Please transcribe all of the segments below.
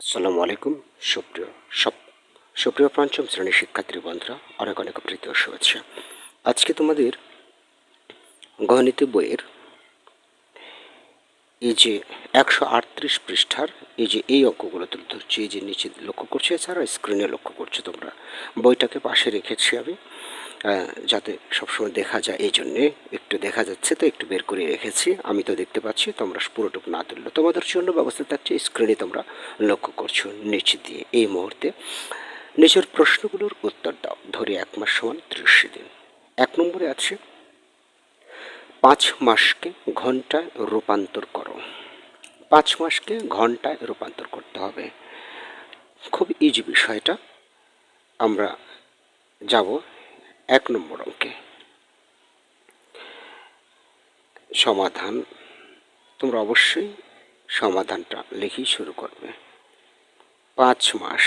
আসসালামু আলাইকুম, সুপ্রিয় সব সুপ্রিয় পঞ্চম শ্রেণির শিক্ষার্থী বন্ধুরা, অনেক অনেক প্রীতি শুভেচ্ছা। আজকে তোমাদের গণিত বইয়ের এই যে একশো আটত্রিশ পৃষ্ঠার এই যে এই অঙ্কগুলো তুলে ধরছি, এই যে নিচে লক্ষ্য করছ এছাড়া স্ক্রিনে লক্ষ্য করছ তোমরা। বইটাকে পাশে রেখেছি আমি। যাতে সবসময় দেখা যায়, এই জন্যে একটু দেখা যাচ্ছে, তো একটু বের করে রেখেছি। আমি তো দেখতে পাচ্ছি, তোমরা পুরোটুকু না তুললে। তোমাদের জন্য ব্যবস্থা থাকছে স্ক্রিনে তোমরা লক্ষ্য করছ নিচে দিয়ে। এই মুহূর্তে নিজের প্রশ্নগুলোর উত্তর দাও। ধরে এক মাস সমান ত্রিশ দিন। এক নম্বরে আছে, পাঁচ মাসকে ঘন্টায় রূপান্তর করো। পাঁচ মাসকে ঘন্টায় রূপান্তর করতে হবে। খুব ইজি বিষয়টা। আমরা যাব এক নম্বর অঙ্কে। সমাধান, তোমরা অবশ্যই সমাধানটা লিখেই শুরু করবে। পাঁচ মাস।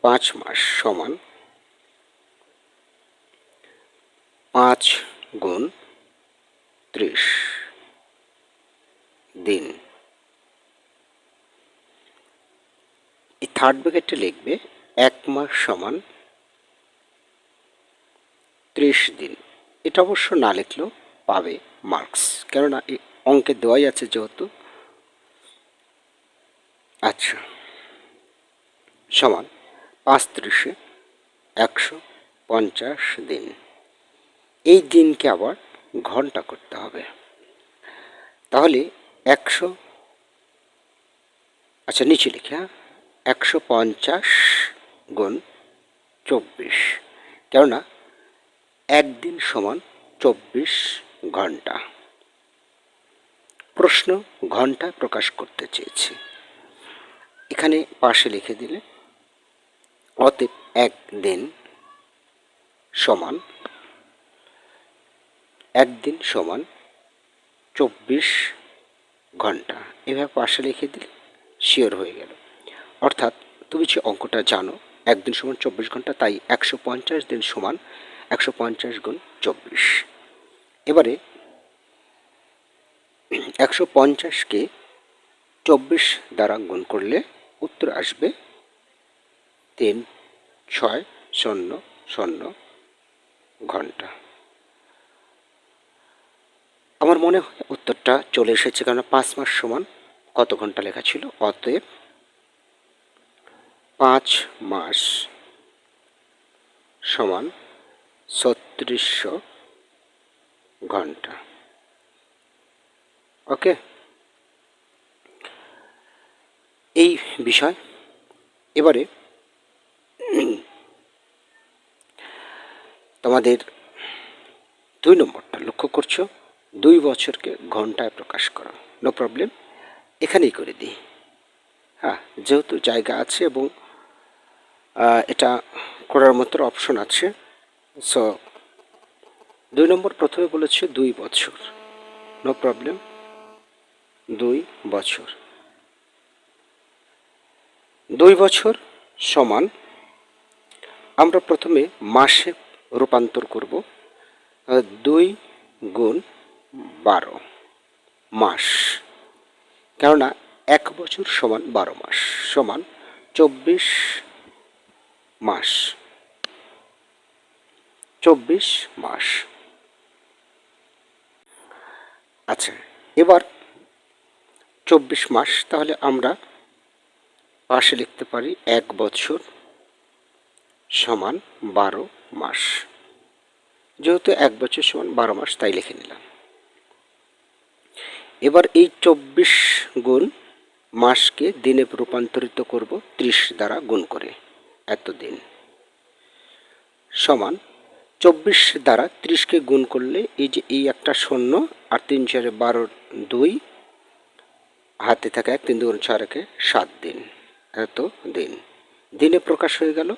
পাঁচ মাস সমান পাঁচ গুণ ত্রিশ দিন। এই থার্ড ব্র্যাকেটে লিখবে এক মাস সমান ত্রিশ দিন। এটা অবশ্য না লিখলেও পাবে মার্কস কেননা অঙ্কে দেওয়াই আছে যেহেতু। আচ্ছা। সমান পাঁচ ত্রিশে একশো পঞ্চাশ দিন। এই দিনকে আবার ঘণ্টা করতে হবে। তাহলে একশো আচ্ছা নিচে লিখে হ্যাঁ। একশো পঞ্চাশ গুণ চব্বিশ। কেননা একদিন সমান চব্বিশ ঘণ্টা। প্রশ্ন ঘন্টায় প্রকাশ করতে চেয়েছি। এখানে পাশে লিখে দিলে, অতএব একদিন সমান একদিন সমান চব্বিশ ঘণ্টা। এভাবে পাশে লিখে দিলে শিওর হয়ে গেল। অর্থাৎ তুমি যে অঙ্কটা জানো একদিন সমান চব্বিশ ঘণ্টা, তাই একশো পঞ্চাশ দিন সমান একশো পঞ্চাশ গুণ চব্বিশ। এবারে একশো পঞ্চাশকে চব্বিশ দ্বারা গুণ করলে উত্তর আসবে তিন ছয় শূন্য শূন্য ঘণ্টা। আমার মনে হয় উত্তরটা চলে এসেছে কারণ পাঁচ মাস সমান কত ঘণ্টা লেখা ছিল? অতএব পাঁচ মাস সমান ছত্রিশশো ঘণ্টা। ওকে? এই বিষয়। এবারে তোমাদের দুই নম্বরটা লক্ষ্য করছ। দুই বছরকে ঘন্টায় প্রকাশ করা। No problem. এখানেই করে দিই। হ্যাঁ যেহেতু জায়গা আছে এবং এটা করার মতো অপশন আছে। সো দুই নম্বর প্রথমে বলেছে দুই বছর। নো প্রবলেম দুই বছর। দুই বছর সমান আমরা প্রথমে মাসে রূপান্তর করব। দুই গুণ বারো। মাস। কেননা এক বছর সমান বারো মাস। সমান চব্বিশ মাস। চব্বিশ মাস। আচ্ছা এবার চব্বিশ মাস তাহলে আমরা পাশে লিখতে পারি এক বছর সমান বারো মাস। যেহেতু এক বছর সমান বারো মাস, তাই লিখে নিলাম। এবার এই চব্বিশ গুণ মাসকে দিনে রূপান্তরিত করব ত্রিশ দ্বারা গুণ করে। এত দিন সমান চব্বিশ দ্বারা ত্রিশকে গুণ করলে এই যে এই একটা শূন্য আর তিন চারে বারো দুই, হাতে থাকা এক, তিন দুগুণ ছয় রেখে সাত দিন। এত দিন। দিনে প্রকাশ হয়ে গেল,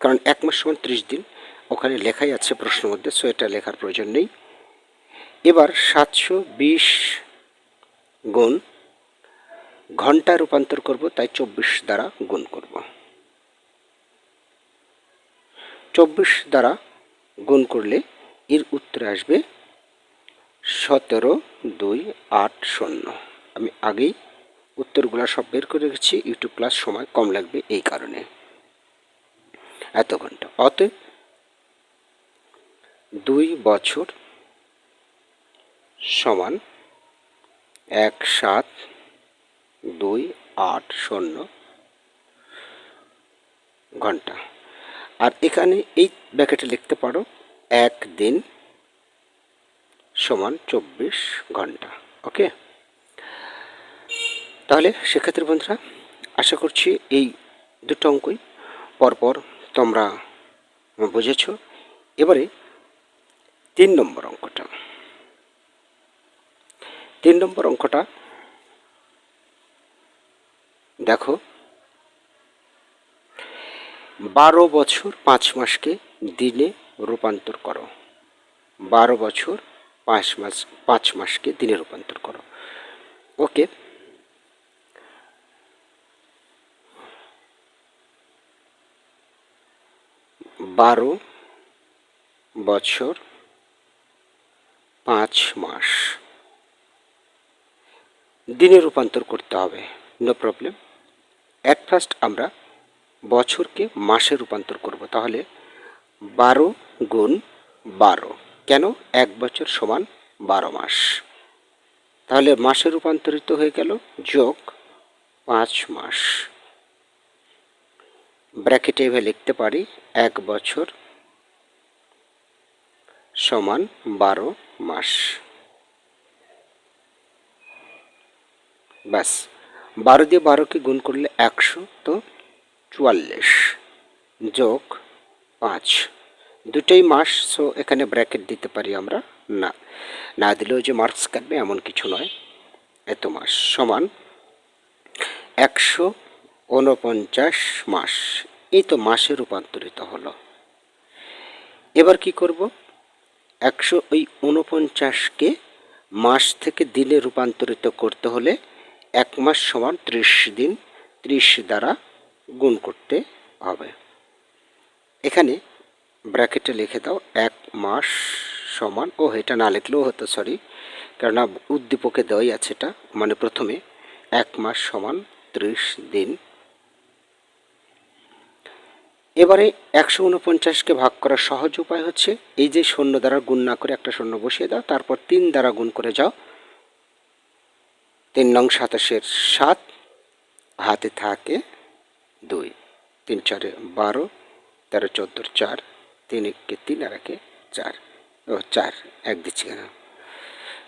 কারণ এক মাস সমান ত্রিশ দিন। ওখানে লেখাই আছে প্রশ্নের মধ্যে, সো এটা লেখার প্রয়োজন নেই। এবার সাতশো বিশ গুণ ঘণ্টা রূপান্তর করব, তাই চব্বিশ দ্বারা গুণ করব। চব্বিশ দ্বারা গুণ করলে এর উত্তরে আসবে সতেরো দুই আট শূন্য। আমি আগেই উত্তরগুলো সব বের করে রেখেছি ইউটিউব ক্লাস সময় কম লাগবে এই কারণে। এত ঘণ্টা। অতএব দুই বছর সমান এক সাত দুই আট শূন্য ঘণ্টা। আর এখানে এই ব্যাকেটে লিখতে পারো, এক দিন সমান চব্বিশ ঘণ্টা। ওকে? তাহলে সেক্ষেত্রে বন্ধুরা, আশা করছি এই দুটো অঙ্কই পরপর তোমরা বুঝেছ। এবারে তিন নম্বর অঙ্কটা। তিন নম্বর অঙ্কটা, দেখো বারো বছর পাঁচ মাসকে দিনে রূপান্তর করো। বারো বছর পাঁচ মাস, পাঁচ মাসকে দিনে রূপান্তর করো। ওকে? বারো বছর পাঁচ মাস। দিনে রূপান্তর করতে হবে। নো প্রবলেম অ্যাট ফার্স্ট আমরা বছরকে মাসে রূপান্তর করব। তাহলে বারো গুণ বারো। কেন? এক বছর সমান বারো মাস। তাহলে মাসে রূপান্তরিত হয়ে গেল যোগ পাঁচ মাস। ব্র্যাকেটে এভাবে লিখতে পারি, এক বছর সমান বারো মাস। ব্যাস। বারো দিয়ে বারোকে গুণ করলে একশো, তো চুয়াল্লিশ। যোগ পাঁচ। দুটোই মাস সো এখানে ব্র্যাকেট দিতে পারি আমরা? না। না দিলেও যে মার্কস কাটবে এমন কিছু নয়। এত মাস সমান একশো উনপঞ্চাশ মাস। এই তো মাসে রূপান্তরিত হলো। এবার কি করব? একশো ওই উনপঞ্চাশকে মাস থেকে দিনে রূপান্তরিত করতে হলে এক মাস সমান ত্রিশ দিন। ত্রিশ দ্বারা গুণ করতে হবে। এখানে ব্র্যাকেটে লিখে দাও, এক মাস সমান ও এটা না লিখলেও হতো সরি কেননা উদ্দীপকে দেওয়াই আছে এটা। মানে প্রথমে এক মাস সমান ত্রিশ দিন। এবারে একশো উনপঞ্চাশকে ভাগ করার সহজ উপায় হচ্ছে, এই যে শূন্য দ্বারা গুণ না করে একটা শূন্য বসিয়ে দাও, তারপর তিন দ্বারা গুণ করে যাও। তিন নং সাতাশের সাত হাতে থাকে দুই। তিন চারে বারো, তেরো চোদ্দোর চার, তিন একে তিন আর একে চার। ও চার, এক দিচ্ছি কেন?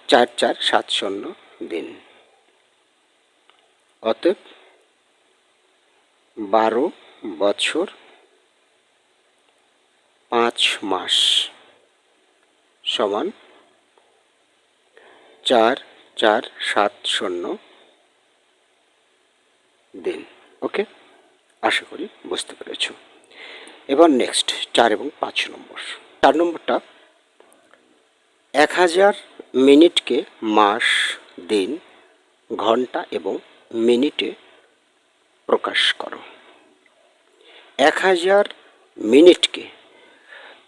চার চার, সাত, শূন্য, দিন। অতএব বারো বছর পাঁচ মাস সমান চার চার, সাত, শূন্য, দিন। ওকে? আশা করি বুঝতে পেরেছ। এবার নেক্সট চার এবং পাঁচ নম্বর। চার নম্বরটা, এক হাজার মিনিটকে মাস, দিন, ঘণ্টা এবং মিনিটে প্রকাশ করো। এক হাজার মিনিটকে।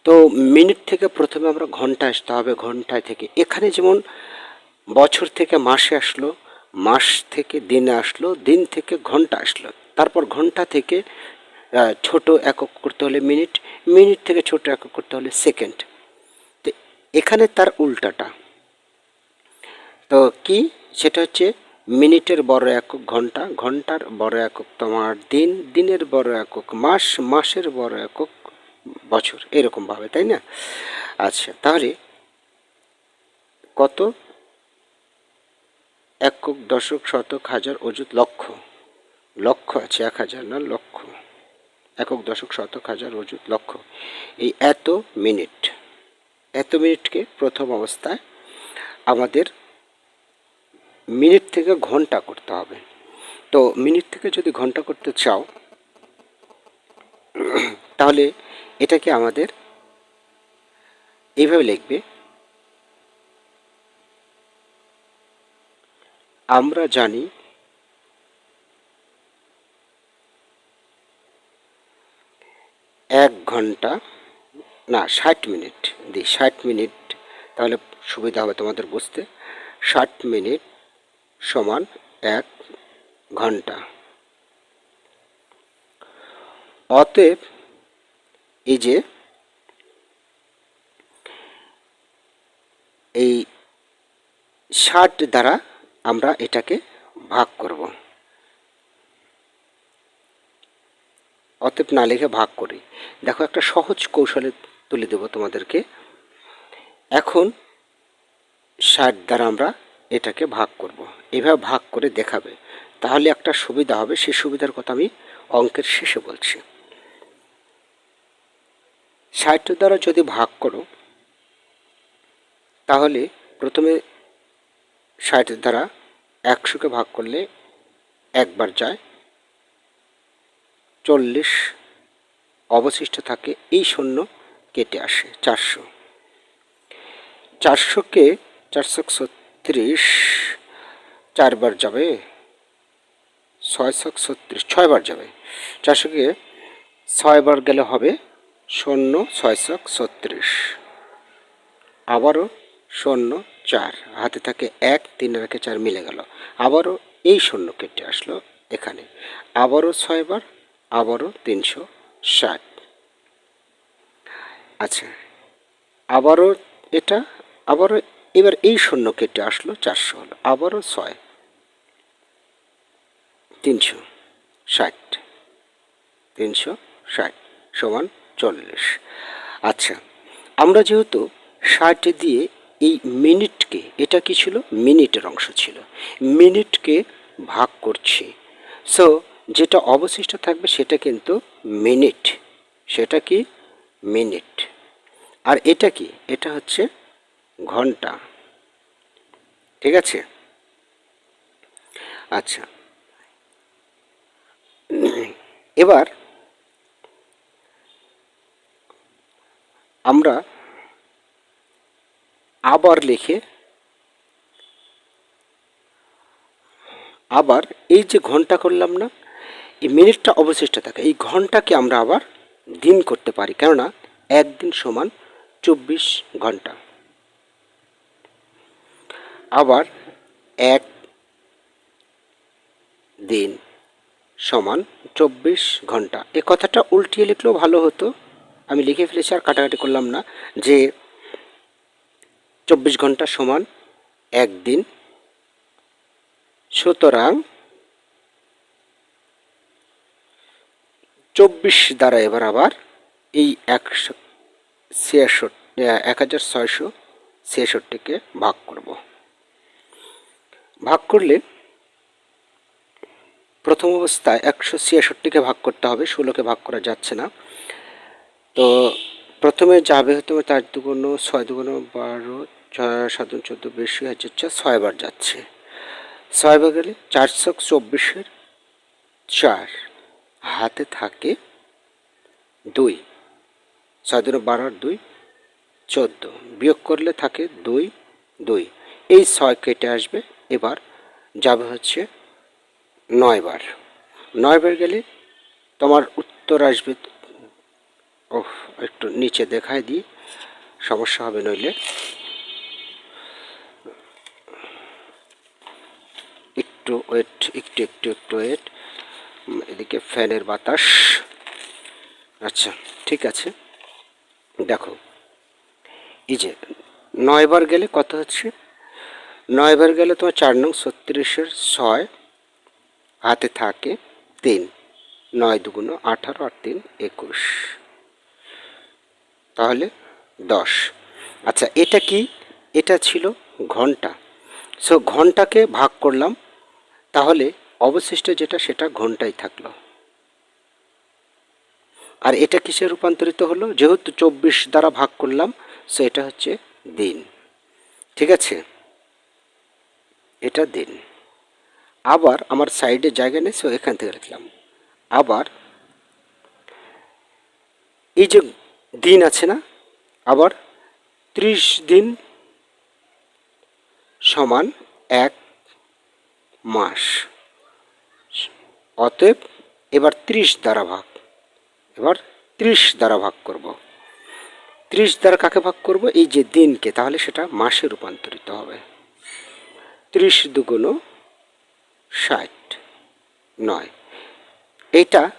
তো মিনিট থেকে প্রথমে আমরা ঘণ্টা আসতে হবে, ঘন্টায় থেকে। এখানে যেমন বছর থেকে মাসে আসলো, মাস থেকে দিনে আসলো, দিন থেকে ঘণ্টা আসলো। তারপর ঘণ্টা থেকে ছোট একক করতে হলে মিনিট মিনিট থেকে ছোট একক করতে হলে সেকেন্ড। তো এখানে তার উল্টাটা। তো কি? সেটা হচ্ছে মিনিটের বড় একক ঘণ্টা, ঘণ্টার বড় একক তোমার দিন, দিনের বড় একক মাস, মাসের বড় একক বছর। এরকমভাবে, তাই না? আচ্ছা তাহলে কত? একক, দশক, শতক, হাজার, অযুত, লক্ষ। লক্ষ আছে, এক হাজার না, লক্ষ। একক, দশক, শতক, হাজার অযুত লক্ষ। এই এত মিনিট, এত মিনিটকে প্রথম অবস্থায় আমাদের মিনিট থেকে ঘণ্টা করতে হবে। তো মিনিট থেকে যদি ঘণ্টা করতে চাও, তাহলে এটাকে আমাদের এইভাবে লিখবে, আমরা জানি এক ঘণ্টা, না, ষাট মিনিট দিই ষাট মিনিট, তাহলে সুবিধা হবে তোমাদের বুঝতে। ষাট মিনিট সমান এক ঘণ্টা। অতএব এই যে এই ষাট দ্বারা আমরা এটাকে ভাগ করব। অতএব না লিখে ভাগ করি। দেখো একটা সহজ কৌশলে তুলে দেব তোমাদেরকে। এখন ষাট দ্বারা আমরা এটাকে ভাগ করব। এভাবে ভাগ করে দেখাবে। তাহলে একটা সুবিধা হবে, সেই সুবিধার কথা আমি অঙ্কের শেষে বলছি। ষাট দ্বারা যদি ভাগ করো, তাহলে প্রথমে ষাট দ্বারা একশোকে ভাগ করলে একবার যায় চল্লিশ অবশিষ্ট থাকে, এই শূন্য কেটে আসে চারশো। চারশোকে চারশো ছত্রিশ চারবার যাবে, ছয়শো ছত্রিশ, ছয়বার যাবে। চারশোকে ছয়বার গেলে হবে শূন্য ছয়শো ছত্রিশ। আবারও শূন্য চার, হাতে থাকে এক, তিন রেখে চার মিলে গেল। আবারও এই শূন্য কেটে আসলো এখানে। আবারও ছয়বার আবারও তিনশো ষাট। আচ্ছা আবারও এটা, আবারও এবার এই শূন্য কেটে আসলো চারশো হলো, আবারও ছয়। তিনশো ষাট তিনশো ষাট সমান চল্লিশ। আচ্ছা আমরা যেহেতু ষাট দিয়ে এই মিনিটকে, এটা কি ছিল? মিনিটের অংশ ছিল। মিনিটকে ভাগ করছি। সো যেটা অবশিষ্ট থাকবে সেটা কিন্তু মিনিট। সেটা কি? মিনিট। আর এটা কি? এটা হচ্ছে ঘণ্টা। ঠিক আছে? আচ্ছা। এবার আমরা আবার লিখে আবার এই যে ঘণ্টা করলাম না এই মিনিটটা অবশিষ্ট থাকে, এই ঘন্টাকে আমরা আবার দিন করতে পারি, কেননা একদিন সমান চব্বিশ ঘণ্টা। আবার এক দিন সমান চব্বিশ ঘণ্টা। এ কথাটা উল্টিয়ে লিখলেও ভালো হতো। আমি লিখে ফেলেছি আর কাটাকাটি করলাম না যে চব্বিশ ঘণ্টা সমান একদিন। সুতরাং চব্বিশ দ্বারা এবার আবার এই একশো ছিয়াষট্টি এক হাজার ছয়শো ছিয়াষট্টিকে ভাগ করব। ভাগ করলে প্রথম অবস্থায় একশো ছিয়াষট্টিকে ভাগ করতে হবে, ষোলোকে ভাগ করা যাচ্ছে না। তো প্রথমে যাবে হতে হবে তার দুগুণ ছয় দুগুণ বারো, ছয়, সাত চোদ্দ, বেশি হচ্ছে ছয়বার যাচ্ছে। ছয়বার গেলে চারশো চব্বিশের চার। হাতে থাকে দুই। ছয় দুটো বারো দুই চোদ্দ। বিয়োগ করলে থাকে দুই দুই। এই ছয় কেটে আসবে। এবার যাবে হচ্ছে নয় নয়বার নয়বার গেলে তোমার উত্তর আসবে। ও একটু নিচে দেখায় দিই। সমস্যা হবে নইলে। একটু ওয়েট একটু একটু একটু ওয়েট এদিকে ফ্যানের বাতাস। আচ্ছা ঠিক আছে। দেখো, এই যে নয়বার গেলে কত হচ্ছে? নয়বার গেলে তোমার চার নং ছত্রিশের ছয়, হাতে থাকে তিন, নয় দুগুণ আঠারো আর তিন একুশ। তাহলে দশ। আচ্ছা এটা কি? এটা ছিল ঘণ্টা। সো ঘন্টাকে ভাগ করলাম। তাহলে অবশিষ্ট যেটা, সেটা ঘন্টাই থাকল। আর এটা কিসে রূপান্তরিত হলো? যেহেতু চব্বিশ দ্বারা ভাগ করলাম সো এটা হচ্ছে দিন। ঠিক আছে? এটা দিন। আবার আমার সাইডে জায়গা নেই সো এখান থেকে লিখলাম। আবার এই যে দিন আছে না, আবার ত্রিশ দিন সমান এক মাস। অতএব এবার ত্রিশ দ্বারা ভাগ। এবার ত্রিশ দ্বারা ভাগ করব। ত্রিশ দ্বারা কাকে ভাগ করব? এই যে দিনকে, তাহলে সেটা মাসে রূপান্তরিত হবে। ত্রিশ দুগুণ ষাট, নয়। এটা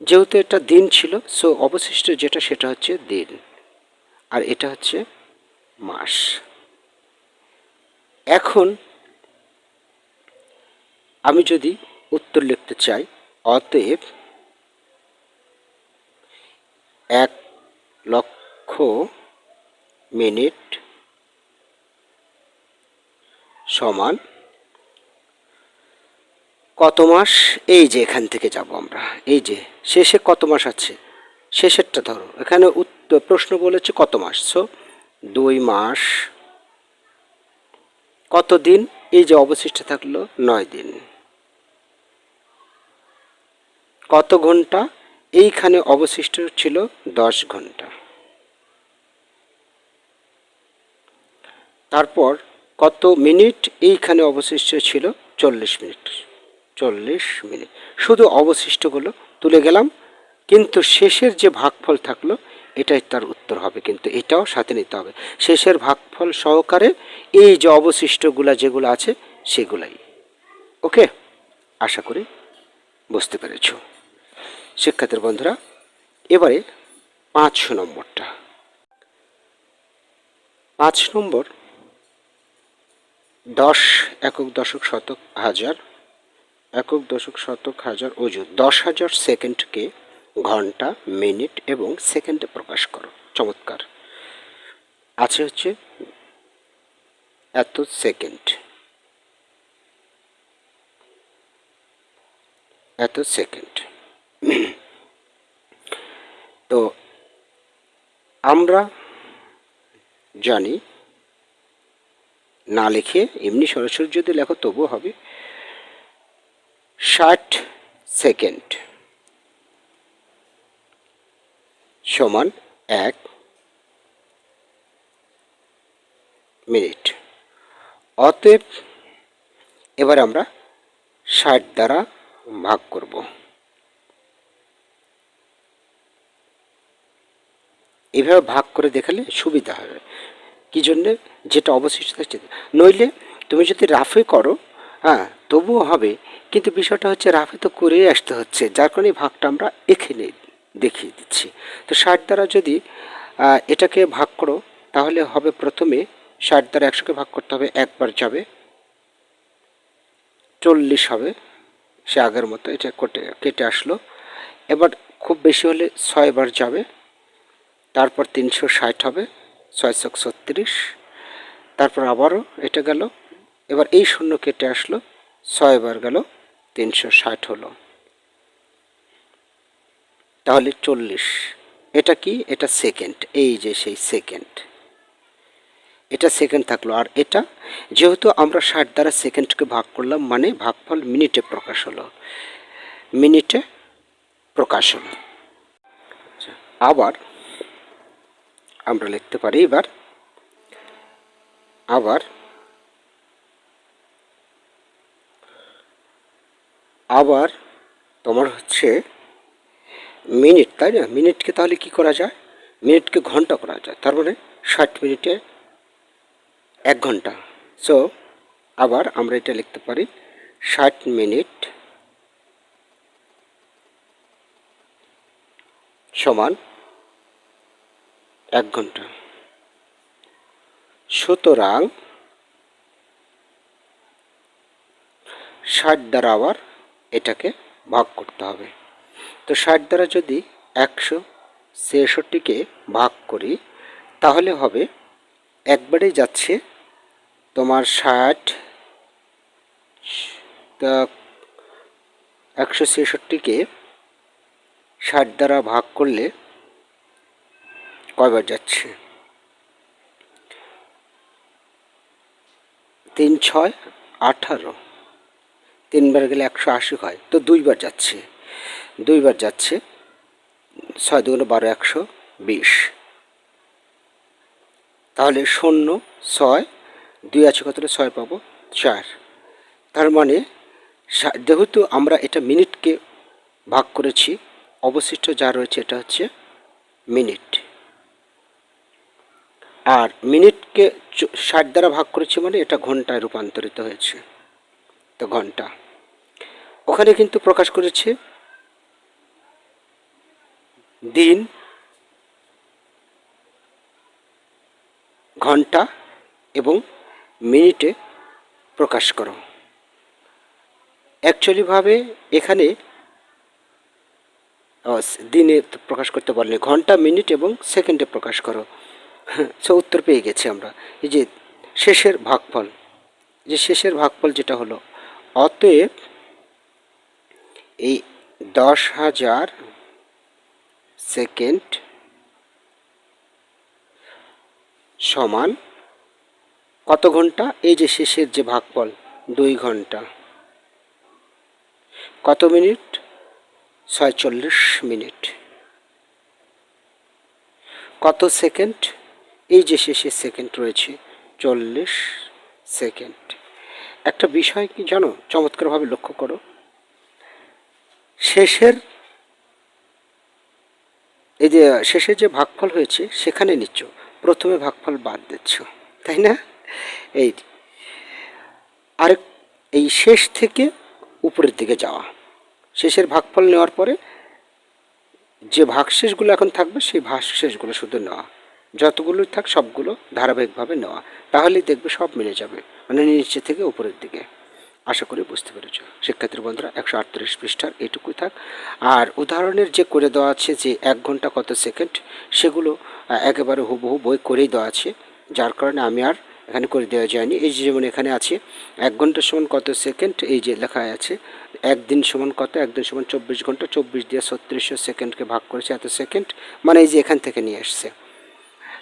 যেহেতু এটা দিন ছিল সো অবশিষ্ট যেটা সেটা হচ্ছে দিন। আর এটা হচ্ছে মাস। এখন আমি যদি উত্তর লিখতে চাই। অতএব এক লক্ষ মিনিট সমান কত মাস? এই যে এখান থেকে যাব আমরা। এই যে, শেষে কত মাস আছে? শেষেরটা ধরো। এখানে উত্তর প্রশ্ন বলেছে কত মাস? সো দুই মাস কত দিন? এই যে অবশিষ্ট থাকল নয় দিন। কত ঘণ্টা? এইখানে অবশিষ্ট ছিল দশ ঘণ্টা। তারপর কত মিনিট? এইখানে অবশিষ্ট ছিল চল্লিশ মিনিট। চল্লিশ মিনিট। শুধু অবশিষ্টগুলো তুলে গেলাম, কিন্তু শেষের যে ভাগফল থাকল, এটাই তার উত্তর হবে, কিন্তু এটাও সাথে নিতে হবে। শেষের ভাগফল সহকারে এই যে অবশিষ্টগুলা যেগুলো আছে, সেগুলাই। ওকে? আশা করি বুঝতে পেরেছ। শিক্ষার্থীর বন্ধুরা, এবারে পাঁচশো নম্বরটা। পাঁচ নম্বর, দশ একক দশক শতক হাজার, একক দশক শতক হাজার ওজন। দশ হাজার সেকেন্ডকে ঘণ্টা, মিনিট এবং সেকেন্ডে প্রকাশ করো। চমৎকার। আছে হচ্ছে এত সেকেন্ড। এত সেকেন্ড। তো আমরা জানি, না লিখে এমনি সরাসরি যদি লেখো তবুও হবে, ষাট সেকেন্ড সমান এক মিনিট। অতএব এবার আমরা ষাট দ্বারা ভাগ করব। এভাবে ভাগ করে দেখালে সুবিধা হবে। কী জন্যে? যেটা অবশিষ্ট থাকছে নইলে তুমি যদি রাফে করো হ্যাঁ তবুও হবে। কিন্তু বিষয়টা হচ্ছে রাফে তো করেই আসতে হচ্ছে। যার কারণে ভাগটা আমরা এখানে দেখিয়ে দিচ্ছি। তো ষাট দ্বারা যদি এটাকে ভাগ করো, তাহলে হবে প্রথমে ষাট দ্বারা একশোকে ভাগ করতে হবে, একবার যাবে। চল্লিশ হবে, সে আগের মতো এটা কেটে কেটে আসলো। এবার খুব বেশি হলে ছয়বার যাবে। তারপর তিনশো ষাট হবে ছয়শো ছত্রিশ। তারপর আবারও এটা গেল। এবার এই শূন্য কেটে আসলো ছয়বার গেল তিনশো ষাট হলো। তাহলে চল্লিশ। এটা কি? এটা সেকেন্ড এই যে সেই সেকেন্ড এটা সেকেন্ড থাকল। আর এটা যেহেতু আমরা ষাট দ্বারা সেকেন্ডকে ভাগ করলাম মানে ভাগফল মিনিটে প্রকাশ হলো। মিনিটে প্রকাশ হলো। আচ্ছা, আবার আমরা লিখতে পারি এবার। আবার আবার তোমার হচ্ছে মিনিট, তাই না? মিনিটকে তাহলে কি করা যায়? মিনিটকে ঘণ্টা করা যায়, তার মানে ষাট মিনিটে এক ঘণ্টা। সো আবার আমরা এটা লিখতে পারি, ষাট মিনিট সমান এক ঘণ্টা। সুতরাং ষাট দ্বারা আবার এটাকে ভাগ করতে হবে। তো ষাট দ্বারা যদি একশো ছেষট্টিকে ভাগ করি, তাহলে হবে একবারেই যাচ্ছে তোমার ষাট একশো ছেষট্টিকে ষাট দ্বারা ভাগ করলে কয়বার যাচ্ছে? তিন ছয় আঠারো। তিনবার গেলে একশো আশি হয়। তো দুইবার যাচ্ছে। দুইবার যাচ্ছে ছয় দুগুণ বারো একশো বিশ। তাহলে শূন্য ছয়, দুই আছে কতটা? ছয় পাবো চার। তার মানে যেহেতু আমরা এটা মিনিটকে ভাগ করেছি, অবশিষ্ট যা রয়েছে এটা হচ্ছে মিনিট। আর মিনিটকে ষাট দ্বারা ভাগ করেছি মানে এটা ঘন্টায় রূপান্তরিত হয়েছে। তো ঘণ্টা। ওখানে কিন্তু প্রকাশ করেছে দিন, ঘণ্টা এবং মিনিটে প্রকাশ করো। অ্যাকচুয়ালিভাবে এখানে দিনে প্রকাশ করতে বলেনি ঘণ্টা, মিনিট এবং সেকেন্ডে প্রকাশ করো। সে উত্তর পেয়ে গেছি আমরা। এই যে শেষের ভাগফল, যে শেষের ভাগফল যেটা হলো, অতএব এই দশ হাজার সেকেন্ড সমান কত ঘণ্টা? এই যে শেষের যে ভাগফল, দুই ঘণ্টা। কত মিনিট? ছয়চল্লিশ মিনিট। কত সেকেন্ড? এই যে শেষে সেকেন্ড রয়েছে, চল্লিশ সেকেন্ড একটা বিষয় কি জানো? চমৎকারভাবে লক্ষ্য করো। শেষের, এই যে শেষে যে ভাগফল হয়েছে, সেখানে নিচ্ছ। প্রথমে ভাগফল বাদ দিচ্ছ, তাই না? এই আরেক এই শেষ থেকে উপরের দিকে যাওয়া। শেষের ভাগফল নেওয়ার পরে যে ভাগশেষগুলো এখন থাকবে, সেই ভাগশেষগুলো শুধু নেওয়া। যতগুলো থাক সবগুলো ধারাবাহিকভাবে নেওয়া। তাহলেই দেখবে সব মিলে যাবে। মানে নিচে থেকে উপরের দিকে। আশা করি বুঝতে পেরেছ। শিক্ষার্থী বন্ধুরা, একশো আটত্রিশ পৃষ্ঠার এটুকুই থাক। আর উদাহরণের যে করে দেওয়া আছে, যে এক ঘণ্টা কত সেকেন্ড, সেগুলো একেবারে হুবহু বই করেই দেওয়া আছে। যার কারণে আমি আর এখানে করে দেওয়া যায়নি। এই যে যেমন এখানে আছে, এক ঘণ্টা সমান কত সেকেন্ড, এই যে লেখা আছে, একদিন সমান কত, একদিন সমান চব্বিশ ঘণ্টা, চব্বিশ দিয়ে ছত্রিশশো সেকেন্ডকে ভাগ করেছে এত সেকেন্ড। মানে এই যে এখান থেকে নিয়ে আসছে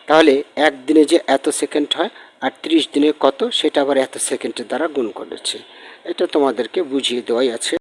তাহলে একদিনে যে এত সেকেন্ড হয় আর ত্রিশ দিনে কত, সেটা আবার এত সেকেন্ডের দ্বারা গুণ করেছে। এটা তোমাদেরকে বুঝিয়ে দেওয়াই আছে।